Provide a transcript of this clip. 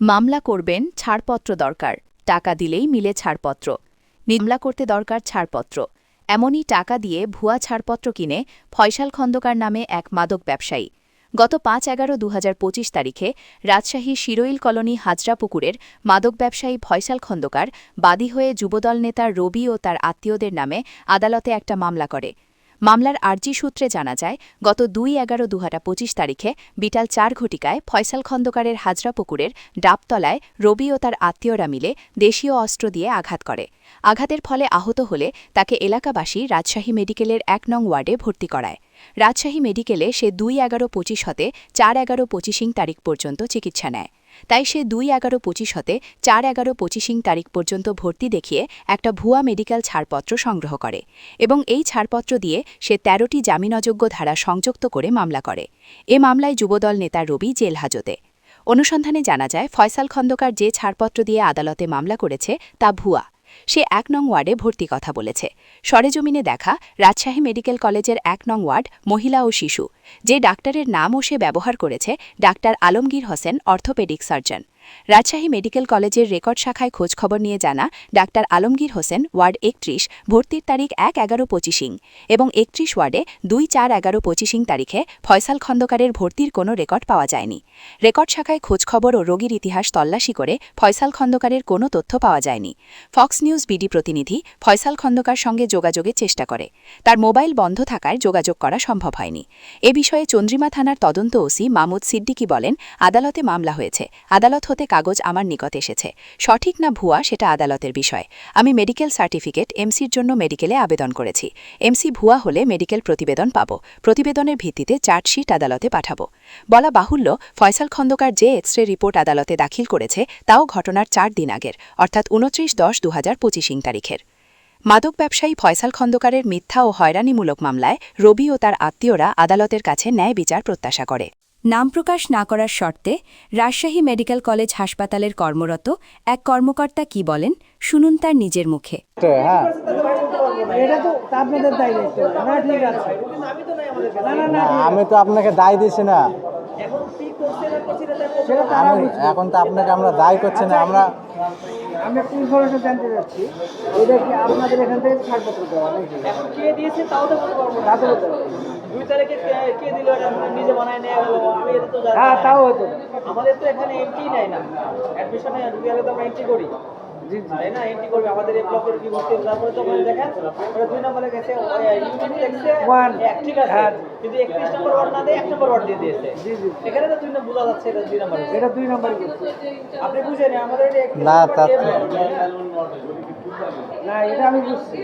মামলা করবেন ছাড়পত্র দরকার। টাকা দিলেই মিলে ছাড়পত্র। নিমলা করতে দরকার ছাড়পত্র। এমনই টাকা দিয়ে ভুয়া ছাড়পত্র কিনে ফয়সাল খন্দকার নামে এক মাদক ব্যবসায়ী। গত পাঁচ এগারো দু তারিখে রাজশাহী শিরোইল কলোনি হাজরাপুকুরের মাদক ব্যবসায়ী ফয়সাল খন্দকার বাদী হয়ে যুবদল নেতা রবি ও তার আত্মীয়দের নামে আদালতে একটা মামলা করে। মামলার আর্জি সূত্রে জানা যায়, গত দুই এগারো দু তারিখে বিটাল চার ঘটিকায় ফয়সাল খন্দকারের হাজরাপুকুরের ডাবতলায় রবি ও তার আত্মীয়রা মিলে দেশীয় অস্ত্র দিয়ে আঘাত করে। আঘাতের ফলে আহত হলে তাকে এলাকাবাসী রাজশাহী মেডিকেলের এক নং ওয়ার্ডে ভর্তি করায়। রাজশাহী মেডিকেলে সে দুই এগারো পঁচিশ হতে চার এগারো পঁচিশিং তারিখ পর্যন্ত চিকিৎসা নেয়। তাই সে দুই এগারো পঁচিশ হতে চার এগারো পঁচিশিং তারিখ পর্যন্ত ভর্তি দেখিয়ে একটা ভুয়া মেডিকেল ছাড়পত্র সংগ্রহ করে এবং এই ছাড়পত্র দিয়ে সে তেরোটি জামিনযোগ্য ধারা সংযুক্ত করে মামলা করে। এ মামলায় যুবদল নেতা রবি জেল হাজতে অনুসন্ধানে জানা যায়, ফয়সাল খন্দকার যে ছাড়পত্র দিয়ে আদালতে মামলা করেছে তা ভুয়া। সে এক নং ওয়ার্ডে ভর্তি কথা বলেছে। সরেজমিনে দেখা রাজশাহী মেডিকেল কলেজের এক নং ওয়ার্ড মহিলা ও শিশু। যে ডাক্তারের নামও সে ব্যবহার করেছে, doctor Alamgir Hossain, orthopedic surgeon. Rajshahi medical কলেজের রেকর্ড শাখায় খোঁজখবর নিয়ে জানা, ডাক্তার আলমগীর হোসেন, ওয়ার্ড একত্রিশ, ভর্তির তারিখ এক এগারো পঁচিশিং এবং একত্রিশ ওয়ার্ডে দুই চার এগারো পঁচিশিং তারিখে ফয়সাল খন্দকারের ভর্তির কোনো রেকর্ড পাওয়া যায়নি। রেকর্ড শাখায় খোঁজখবর ও রোগীর ইতিহাস তল্লাশি করে ফয়সাল খন্দকারের কোনো তথ্য পাওয়া যায়নি। ফক্স নিউজ বিডি প্রতিনিধি ফয়সাল খন্দকার সঙ্গে যোগাযোগের চেষ্টা করে। তার মোবাইল বন্ধ থাকায় যোগাযোগ করা সম্ভব হয়নি। এ বিষয়ে চন্দ্রিমা থানার তদন্ত ওসি মামুদ সিদ্দিকি বলেন, আদালতে মামলা হয়েছে। আদালত হতে কাগজ আমার নিকট এসেছে। সঠিক না ভুয়া সেটা আদালতের বিষয়। আমি মেডিকেল সার্টিফিকেট এমসির জন্য মেডিকেলে আবেদন করেছি। এমসি ভুয়া হলে মেডিকেল প্রতিবেদন পাব। প্রতিবেদনের ভিত্তিতে চার্জশিট আদালতে পাঠাবো। বলা বাহুল্য, ফয়সাল খন্দকার যে এক্স রে রিপোর্ট আদালতে দাখিল করেছে, তাও ঘটনার চার দিন আগের, অর্থাৎ উনত্রিশ দশ দু হাজার পঁচিশিং তারিখের। মাদক ব্যবসায়ী ফয়সাল খন্দকারের মিথ্যা ও হয়রানিমূলক মামলায় রবি ও তার আত্মীয়রা আদালতের কাছে ন্যায় বিচার প্রত্যাশা করে। নাম প্রকাশ না করার শর্তে রাজশাহী মেডিকেল কলেজ হাসপাতালের কর্মরত এক কর্মকর্তা কি বলেন শুনুন তার নিজের মুখে। হ্যাঁ। এটা তো আপনাদের দায়িত্ব। না ঠিক আছে। না না না না, আমি তো আপনাকে দায় দিছি না। এখন তো আপনাকে আমরা দায় করছি না আমরা আমি একটু ইনফরমেশন জানতে চাচ্ছি এটা কি আপনাদের এখান থেকে ছাড়পত্র দেওয়া নাকি? কে দিয়েছে তাও তো বলতে পারব না হ্যাঁ তাও হতো আমাদের তো এখানে এন্ট্রি নেয় না। অ্যাডমিশনে ঢুকে তো আমরা এন্ট্রি করি। জি জি। তাই না? এন্ট্রি করবে আমাদের এই ব্লকের কি ভর্তি তারপরে তো ওখানে দেখেন ওরা দুই নম্বরে গেছে ইউনিট দেখছে ঠিক আছে? হ্যাঁ। কিন্তু একত্রিশ নম্বর ওয়ার্ড না দিয়ে এক নম্বর ওয়ার্ড দিয়ে দিয়েছে। জি জি। এখানে তো দুই নম্বর বোঝা যাচ্ছে এটা দুই নম্বর। এটা দুই নম্বর আপনি বুঝেন আমাদের এটা তা। না এটা আমি বুঝছি।